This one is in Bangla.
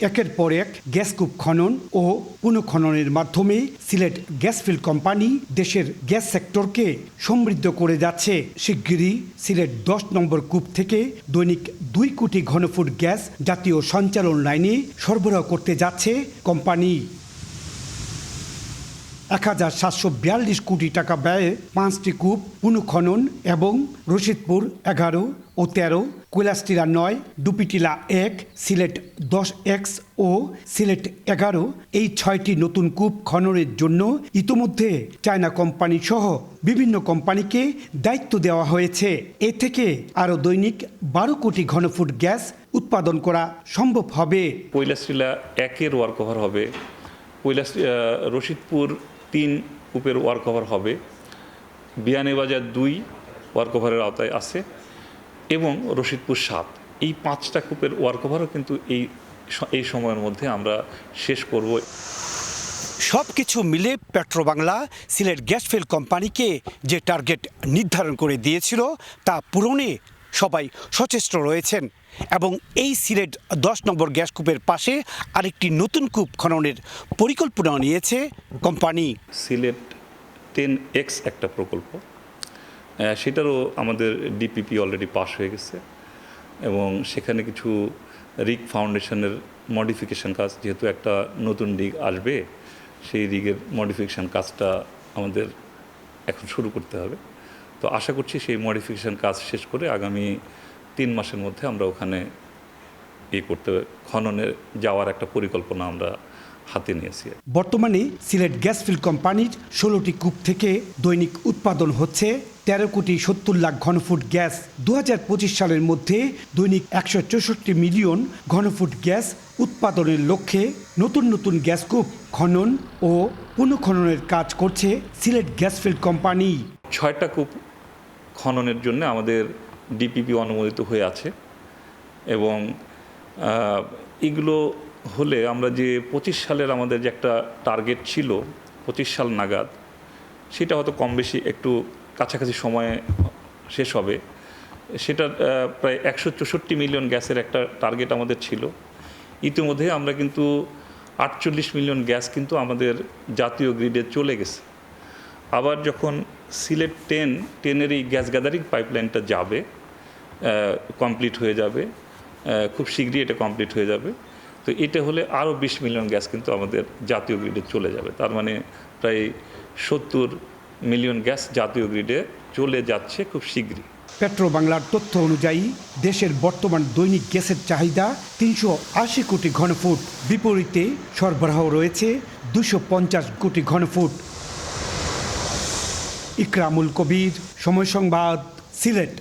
একের পর এক গ্যাস কূপ খনন ও পুনঃখননের মাধ্যমে সিলেট গ্যাস ফিল্ড কোম্পানি দেশের গ্যাস সেক্টরকে সমৃদ্ধ করে যাচ্ছে। শিগগিরই সিলেট দশ নম্বর কূপ থেকে দৈনিক দুই কোটি ঘনফুট গ্যাস জাতীয় সঞ্চালন লাইনে সরবরাহ করতে যাচ্ছে কোম্পানি। এক হাজার সাতশো বিয়াল্লিশ কোটি টাকা ব্যয়ে পাঁচটি কূপ পুনঃখনন এবং রশিদপুর এগারো ও তেরো কৈলাসটিলা নয় ডুপিটিলা এক, সিলেট দশ এক্স ও সিলেট এগারো এই ছয়টি নতুন কূপ খননের জন্য ইতোমধ্যে চায়না কোম্পানি সহ বিভিন্ন কোম্পানিকে দায়িত্ব দেওয়া হয়েছে। এ থেকে আরও দৈনিক বারো কোটি ঘনফুট গ্যাস উৎপাদন করা সম্ভব হবে। কৈলাসটিলা একের ওয়ার কভার হবে। কৈলাস রশিদপুর তিন কূপের ওয়ার কভার হবে। বিয়ানীবাজার দুই ওয়ার কভারের আওতায় আছে এবং রশিদপুর সাত। এই পাঁচটা কূপের ওয়ার কভারও কিন্তু এই এই সময়ের মধ্যে আমরা শেষ করব। সব কিছু মিলে পেট্রোবাংলা সিলেট গ্যাস ফিল কোম্পানিকে যে টার্গেট নির্ধারণ করে দিয়েছিল তা পূরণে সবাই সচেষ্ট রয়েছেন এবং এই সিলেট দশ নম্বর গ্যাস কূপের পাশে আরেকটি নতুন কূপ খননের পরিকল্পনা নিয়েছে কোম্পানি। সিলেট টেন এক্স একটা প্রকল্প। সেটারও আমাদের ডিপিপি অলরেডি পাস হয়ে গেছে এবং সেখানে কিছু রিগ ফাউন্ডেশনের মডিফিকেশন কাজ, যেহেতু একটা নতুন রিগ আসবে, সেই রিগের মডিফিকেশন কাজটা আমাদের এখন শুরু করতে হবে। তো আশা করছি সেই মডিফিকেশন কাজ শেষ করে আগামী তিন মাসের মধ্যে আমরা ওখানে ইয়ে করতে খননে যাওয়ার একটা পরিকল্পনা আমরা হাতে নিয়েছি। বর্তমানে সিলেট গ্যাস ফিল কোম্পানির ষোলোটি কূপ থেকে দৈনিক উৎপাদন হচ্ছে তেরো কোটি সত্তর লাখ ঘনফুট গ্যাস। দু হাজার পঁচিশ সালের মধ্যে দৈনিক একশো চৌষট্টি মিলিয়ন ঘনফুট গ্যাস উৎপাদনের লক্ষ্যে নতুন নতুন গ্যাস কূপ খনন ও পুনঃখননের কাজ করছে সিলেট গ্যাস ফিল্ড কোম্পানি। ছয়টা কূপ খননের জন্য আমাদের ডিপিপি অনুমোদিত হয়ে আছে এবং এগুলো হলে আমরা যে পঁচিশ সালের আমাদের যে একটা টার্গেট ছিল, পঁচিশ সাল নাগাদ, সেটা হয়তো কম বেশি একটু কাছাকাছি সময়ে শেষ হবে। সেটা প্রায় একশো চৌষট্টি মিলিয়ন গ্যাসের একটা টার্গেট আমাদের ছিল। ইতিমধ্যে আমরা কিন্তু আটচল্লিশ মিলিয়ন গ্যাস কিন্তু আমাদের জাতীয় গ্রিডে চলে গেছে। আবার যখন সিলেট টেন টেনের এই গ্যাস গ্যাদারিং পাইপলাইনটা যাবে কমপ্লিট হয়ে যাবে খুব শীঘ্রই এটা কমপ্লিট হয়ে যাবে। তো এটা হলে আরও বিশ মিলিয়ন গ্যাস কিন্তু আমাদের জাতীয় গ্রিডে চলে যাবে। তার মানে প্রায় সত্তর মিলিয়ন গ্যাস জাতীয় গ্রিডে চলে যাচ্ছে খুব শীঘ্রই। পেট্রো বাংলার তথ্য অনুযায়ী, দেশের বর্তমান দৈনিক গ্যাসের চাহিদা তিনশো আশি কোটি ঘনফুট। বিপরীতে সরবরাহ রয়েছে দুশো পঞ্চাশ কোটি ঘনফুট। ইকরামুল কবির সময় সংবাদ সিলেট।